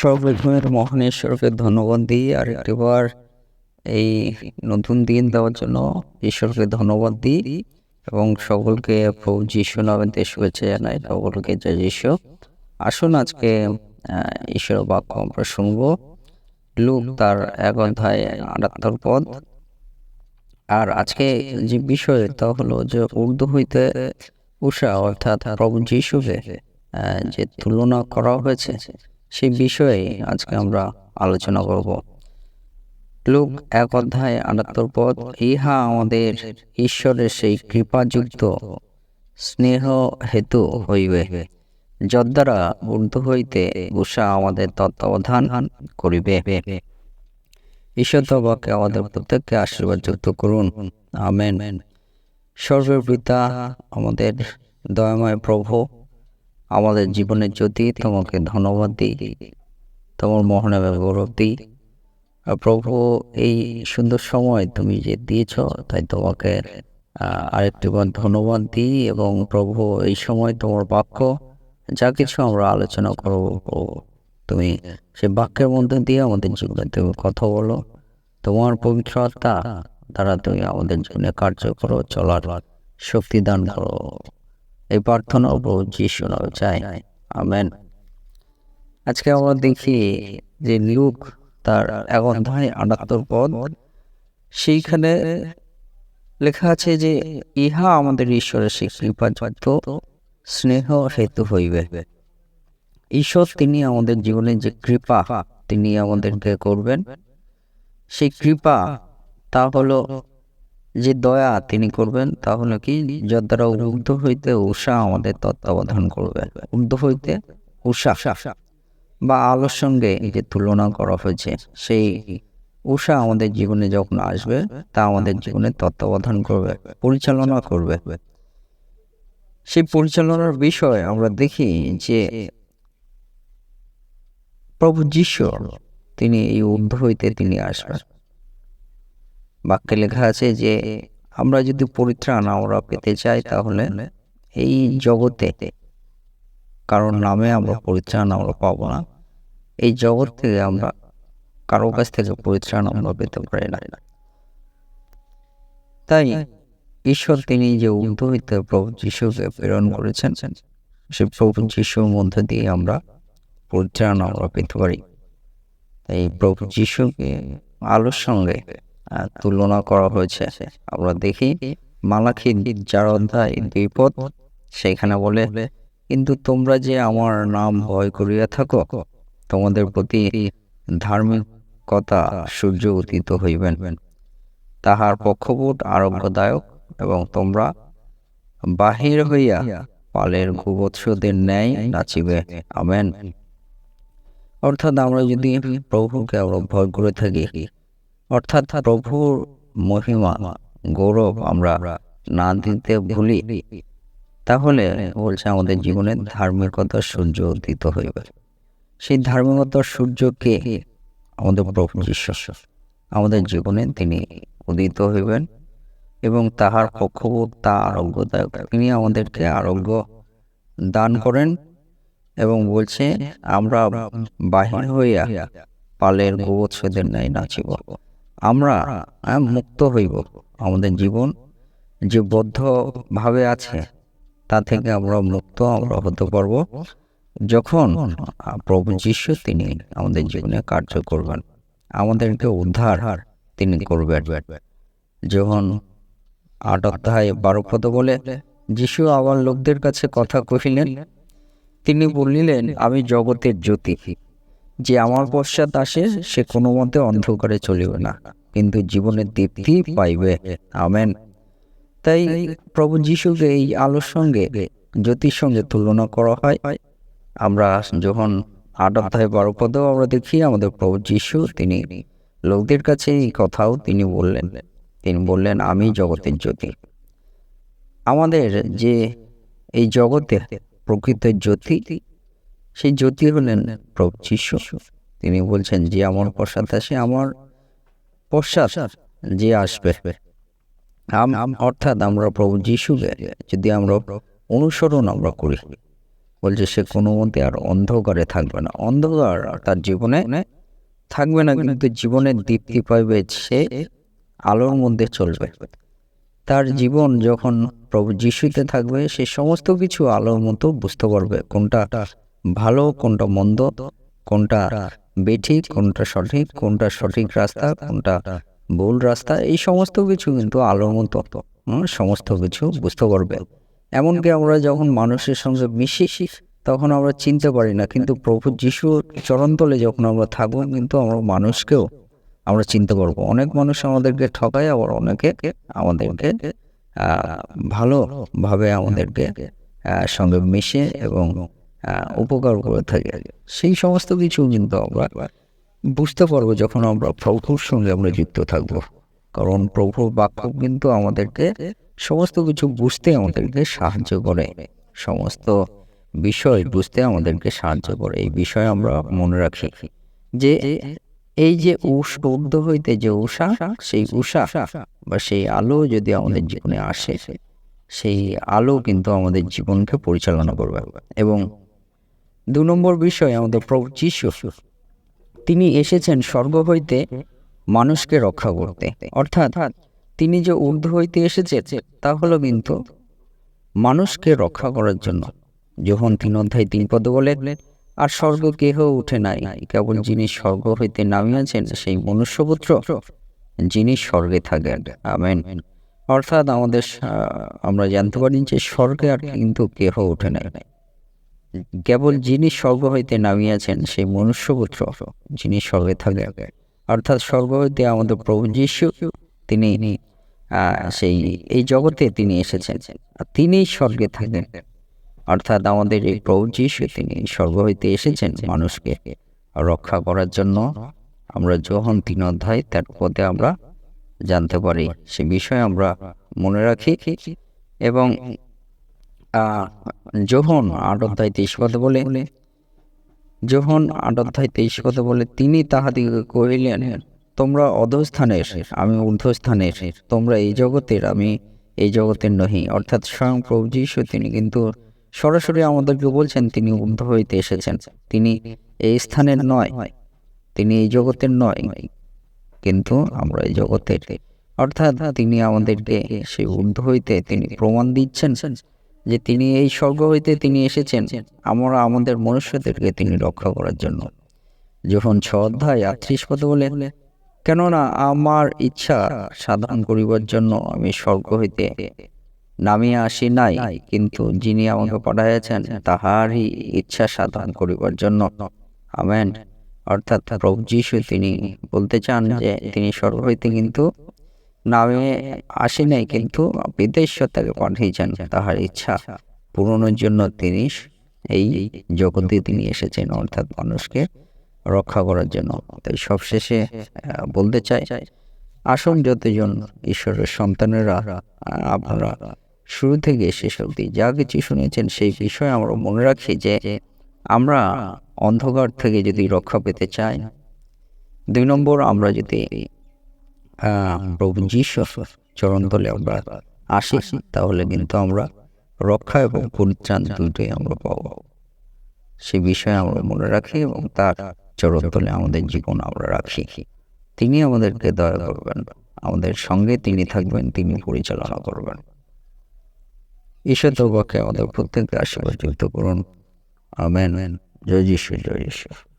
সর্বপ্রথমের মহান ঈশ্বরকে ধন্যবাদ দিই আর একটিবার এই নতুন দিন দেওয়ার জন্য ঈশ্বরকে ধন্যবাদ দিই এবং সকলকে প্রভু যিশু নামে শুভেচ্ছা জানাই, সকলকে জয় যিশু। আসুন আজকে ঈশ্বর বাক্য আমরা শুনব। লুক তার এক অধ্যায় আটাত্তর পদ। আর আজকে যে বিষয় তা হলো যে উর্দু হইতে উষা অর্থাৎ প্রভু যিশুকে যে তুলনা করা হয়েছে সেই বিষয়ে আজকে আমরা আলোচনা করব। লোক এক অধ্যায় আটাত্তর পদ ইহা আমাদের ঈশ্বরের সেই কৃপাযুক্ত স্নেহ হেতু হইবে যদ্বারা ঊর্ধ্ব হইতে উষা আমাদের তত্ত্বাবধান করিবে। ঈশ্বর তবাকে আমাদের প্রত্যেককে আশীর্বাদ যুক্ত করুন। আমেন। সর্বের পিতা আমাদের দয়াময় প্রভু আমাদের জীবনের জ্যোতি, তোমাকে ধন্যবাদ দিই, তোমার মহানামে গৌরব দিই। আর প্রভু, এই সুন্দর সময় তুমি যে দিয়েছ, তাই তোমাকে আরেকটিবার ধন্যবাদ দিই এবং প্রভু, এই সময় তোমার বাক্য, যা কিছু আমরা আলোচনা করব, প্রভু, তুমি সে বাক্যের মধ্যে দিয়ে আমাদের জীবনে তুমি কথা বলো। তোমার পবিত্র আত্মা দ্বারা তুমি আমাদের জীবনে কার্য করো, চলার শক্তি দান করো। এই প্রার্থনা প্রভু যিশু চাই। আমেন। আজকে আমরা দেখি যে লুক তার এক অধ্যায় আটাত্তর পদ, সেইখানে লেখা আছে যে ইহা আমাদের ঈশ্বরের সেই স্নেহ হেতু হইবে। ঈশ্বর তিনি আমাদের জীবনে যে কৃপা তিনি আমাদেরকে করবেন, সেই কৃপা তা হলো যে দয়া তিনি করবেন, তা হলো কি যার দ্বারা উগ্ধ হইতে উষা আমাদের তত্ত্বাবধান করবে। উগ্ধ হইতে উষা বা আলোর সঙ্গে যে তুলনা করা হয়েছে, সেই উষা আমাদের জীবনে যখন আসবে, তা আমাদের জীবনে তত্ত্বাবধান করবে, পরিচালনা করবে। সেই পরিচালনার বিষয়ে আমরা দেখি যে প্রভু যিশু তিনি এই ঊর্ধ্ব হইতে তিনি আসবেন। বাক্যে লেখা আছে যে, আমরা যদি পরিত্রাণ আমরা পেতে চাই তাহলে এই জগতে, কারোর নামে আমরা পরিত্রাণ আমরা পাবো না। এই জগৎ থেকে আমরা কারও কাছ থেকে পরিত্রাণ আমরা পেতে পারি না। তাই ঈশ্বর তিনি যে হইতে প্রভু যিশুকে প্রেরণ করেছেন, সে প্রভু যিশুর মধ্যে দিয়ে আমরা পরিত্রাণ আমরা পেতে পারি। তাই প্রভু যিশুকে আলোর সঙ্গে তুলনা করা হয়েছে। আমরা দেখি মালাখি চার অধ্যায় দুই পদ, সেখানে বলে, কিন্তু তোমরা যে আমার নাম ভয় করিয়া থাকো, তোমাদের প্রতি ধার্মিকতা সূর্য উদিত হইবেন। তাহার পক্ষভূত আরোগ্যদায়ক এবং তোমরা বাহির হইয়া পালের কুবৎসদের ন্যায় নাচিবে। আমেন। অর্থাৎ আমরা যদি প্রভুকে আমরা ভয় করে থাকি অর্থাৎ প্রভুর মহিমা, গৌরব আমরা না দিতে ভুলি। তাহলে বলছে আমাদের জীবনে ধার্মিকতার সূর্য উদিত হইবে। সেই ধার্মিকতার সূর্যকে আমাদের প্রভু যিশু আমাদের জীবনে তিনি উদিত হইবেন এবং তাহার পক্ষভোগ তা আরোগ্যদায়ক। তিনি আমাদেরকে আরোগ্য দান করেন এবং বলছে, আমরা বাহির হইয়া পালের গোবৎসদের ন্যায় নাচিব। আমরা মুক্ত হইব। আমাদের জীবন যে বদ্ধভাবে আছে, তা থেকে আমরা মুক্ত আমরা হতে পারব যখন প্রভু যিশু তিনি আমাদের জীবনে কার্য করবেন। আমাদেরকে উদ্ধার তিনি করবেন। যখন আট অধ্যায় বারো পদ বলে, যিশু আবার লোকদের কাছে কথা কহিলেন, তিনি বলিলেন, আমি জগতের জ্যোতি, যে আমার পশ্চাৎ আসে, সে কোনো মতে অন্ধকারে চলিবে না। কিন্তু জীবনের দীপ্তি পাইবে। আমেন। তাই প্রভু যিশুকে এই আলোর সঙ্গে, জ্যোতির সঙ্গে তুলনা করা হয়। আমরা যখন আট অধ্যায় বারো পদেও আমরা দেখি আমাদের প্রভু যিশু, তিনি লোকদের কাছে এই কথাও তিনি বললেন। তিনি বললেন, আমি জগতের জ্যোতি। আমাদের যে এই জগতে প্রকৃত জ্যোতি, সেই জ্যোতি হলেন প্রভু যিশু। তিনি বলছেন, যে আমার পশ্চাৎ আসে আমার পশ্চাৎ যে আসবে। আম- অর্থাৎ আমরা প্রভু যিশুকে যদি আমরা অনুসরণ আমরা করি, বলছে সে কোনো মতে আর অন্ধকারে থাকবে না। অন্ধকার তার জীবনে থাকবে না, কিন্তু জীবনের দীপ্তি পাইবে সে আলোর মধ্যে চলবে। তার জীবন যখন প্রভু যিশুতে থাকবে, সে সমস্ত কিছু আলোর মতো বুঝতে পারবে কোনটা ভালো, কোনটা মন্দ, কোনটা বেঠিক কোনটা সঠিক কোনটা সঠিক রাস্তা কোনটা ভুল রাস্তা এই সমস্ত কিছু কিন্তু আলোর মতো সমস্ত কিছু বুঝতে পারবে। এমনকি আমরা যখন মানুষের সঙ্গে মিশি তখন আমরা চিনতে পারি না কিন্তু প্রভু যিশুর চরণতলে যখন আমরা থাকব কিন্তু আমরা মানুষকেও আমরা চিনতে পারব। অনেক মানুষ আমাদেরকে ঠকায় আবার অনেকে আমাদেরকে ভালোভাবে আমাদেরকে সঙ্গে মিশে এবং উপকার করে থাকে। সেই সমস্ত কিছু কিন্তু আমরা বুঝতে পারব যখন আমরা প্রভুর সঙ্গে আমরা যুক্ত থাকব। কারণ প্রভুর বাক্য কিন্তু আমাদেরকে সমস্ত কিছু বুঝতে আমাদেরকে সাহায্য করে। সমস্ত বিষয় বুঝতে আমাদেরকে সাহায্য করে। এই বিষয়ে আমরা মনে রাখি যে এই যে উষ ঊর্ধ্ব হইতে যে উষা, সেই উষা বা সেই আলো যদি আমাদের জীবনে আসে, সেই আলো কিন্তু আমাদের জীবনকে পরিচালনা করবে এবং দু নম্বর বিষয় আমাদের প্রভু যিশু। তিনি এসেছেন স্বর্গ হইতে, মানুষকে রক্ষা করতে। অর্থাৎ তিনি যে ঊর্ধ্ব হইতে এসেছে, তা হলো কিন্তু মানুষকে রক্ষা করার জন্য। যখন তিন অধ্যায় তিন পদ বলে, আর স্বর্গ কেহ উঠে নাই, কেবল যিনি স্বর্গ হইতে নামিয়াছেন, সেই মনুষ্যপুত্র, যিনি স্বর্গে থাকেন। আমেন। অর্থাৎ আমাদের আমরা জানতে পারি যে স্বর্গে আর কিন্তু কেহ উঠে নাই। কেবল যিনি স্বর্গ হইতে নামিয়াছেন, সেই মনুষ্যপুত্র যিনি স্বর্গে থাকেন অর্থাৎ স্বর্গ হইতে আমাদের প্রভু যিশু, তিনি সেই, এই জগতে তিনি এসেছেন। আর তিনিই স্বর্গে থাকেন অর্থাৎ আমাদের এই প্রভু যিশু, তিনি স্বর্গ হইতে এসেছেন মানুষকে রক্ষা করার জন্য। আমরা যখন তিন অধ্যায় তার পদে আমরা জানতে পারি, সে বিষয়ে আমরা মনে রাখি। এবং যখন আট অধ্যায় তেইশ পদে বলে যখন আট অধ্যায় তেইশ পদে বলে, তিনি তাহাদিকে কহিলেন, তোমরা অধস্থানের আমি ঊর্ধ্বস্থানের তোমরা এই জগতের, আমি এই জগতের নহি। অর্থাৎ স্বয়ং প্রভু যীশু, তিনি কিন্তু সরাসরি আমাদেরকে বলছেন, তিনি ঊর্ধ্ব হইতে এসেছেন। তিনি এই স্থানের নয়, তিনি এই জগতের নয়, কিন্তু আমরা এই জগতের। অর্থাৎ তিনি আমাদেরকে সেই ঊর্ধ্ব হইতে তিনি প্রমাণ দিচ্ছেন যে তিনি এই স্বর্গ হইতে তিনি এসেছেন, আমরা আমাদের মনুষ্যদেরকে তিনি রক্ষা করার জন্য। যখন ছ অধ্যায় আটত্রিশ পদে বলে, কেননা আমার ইচ্ছা সাধন করিবার জন্য আমি স্বর্গ হইতে নামিয়া আসি নাই, কিন্তু যিনি আমাকে পাঠাইয়াছেন, তাহারই ইচ্ছা সাধন করিবার জন্য। আমেন। অর্থাৎ প্রভু যিশু তিনি বলতে চান যে, তিনি স্বর্গ হইতে কিন্তু নামে আসি নাই, কিন্তু বিদেশ্বর তাকে পাঠিয়েছেন তাহার ইচ্ছা পূরণের জন্য তিনি এই জগতে তিনি এসেছেন, অর্থাৎ মানুষকে রক্ষা করার জন্য। তাই সবশেষে বলতে চাই, আসুন যতজন ঈশ্বরের সন্তানেরা আপনারা শুরু থেকে শেষ অবধি যা কিছু শুনেছেন সেই বিষয়ে আমরা মনে রাখি যে আমরা অন্ধকার থেকে যদি রক্ষা পেতে চাই, দুই নম্বর আমরা যদি প্রভু যীশু চরণতলে আমরা আসি, তাহলে কিন্তু আমরা রক্ষা এবং পরিত্রাণ দুটোই আমরা পাবো। সে বিষয়ে আমরা মনে রাখি এবং তার চরণতলে আমাদের জীবন আমরা রাখি। তিনি আমাদেরকে দয়া করবেন, আমাদের সঙ্গে তিনি থাকবেন, তিনি পরিচালনা করবেন। ঈশ্বর তোবাকে আমাদের প্রত্যেককে আশীর্বাদ যুক্ত করুন। আমেন। জয় যিশু জয় যিশু।